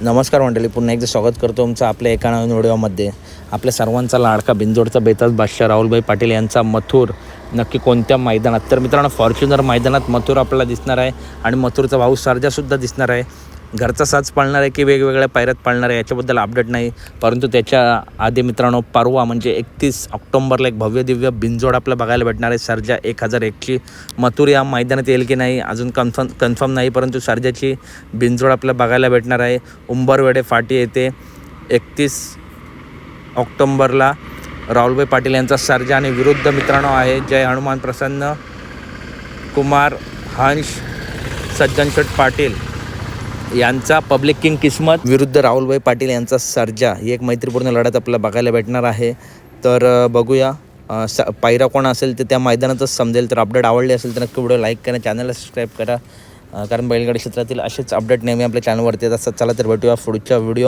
नमस्कार मंडळी पुन्हा एकदा स्वागत करतो तुमचं आपल्या एका नवीन व्हिडिओमध्ये. आपल्या सर्वांचा लाडका बिंजोडचा बेताज बादशाह राहुलभाई पाटील यांचा मथुर नक्की कोणत्या मैदानात? तर मित्रांनो फॉर्च्युनर मैदानात मथुर आपल्याला दिसणार आहे आणि मथुरचा भाऊ सरजासुद्धा दिसणार आहे. घरचा साज पाळणार आहे की वेगवेगळ्या पायऱ्यात पाळणार आहे याच्याबद्दल अपडेट नाही. परंतु त्याच्या आधी मित्रांनो परवा म्हणजे एकतीस ऑक्टोंबरला एक भव्य दिव्य बिंजोड आपल्याला बघायला भेटणार आहे. सर्जा एक हजार एकची मथुर या मैदानात येईल की नाही अजून कन्फर्म कन्फर्म नाही परंतु सर्जाची बिंजोड आपल्याला बघायला भेटणार आहे. उंबरवेडे फाटी येते एकतीस ऑक्टोंबरला राहुलभाई पाटील यांचा सर्जा आणि विरुद्ध मित्रांनो आहे. जय हनुमान प्रसन्न कुमार हंश सज्जनशेठ पाटील. यांचा पब्लिक किंग किस्मत. विरुद्ध राहुलभाई पाटील यांचा सर्जा. ही एक मैत्रीपूर्ण लढत आपल्याला बघायला भेटणार आहे. तर बघूया. स पायरा कोण असेल तर त्या मैदानातच समजेल. तर अपडेट आवडली असेल तर नक्की व्हिडिओ लाईक करा चॅनलला सबस्क्राईब करा. कारण बैलगाडी क्षेत्रातील असेच अपडेट नेहमी आपल्या चॅनलवरती येत असतात चला तर भेटूया पुढच्या व्हिडिओ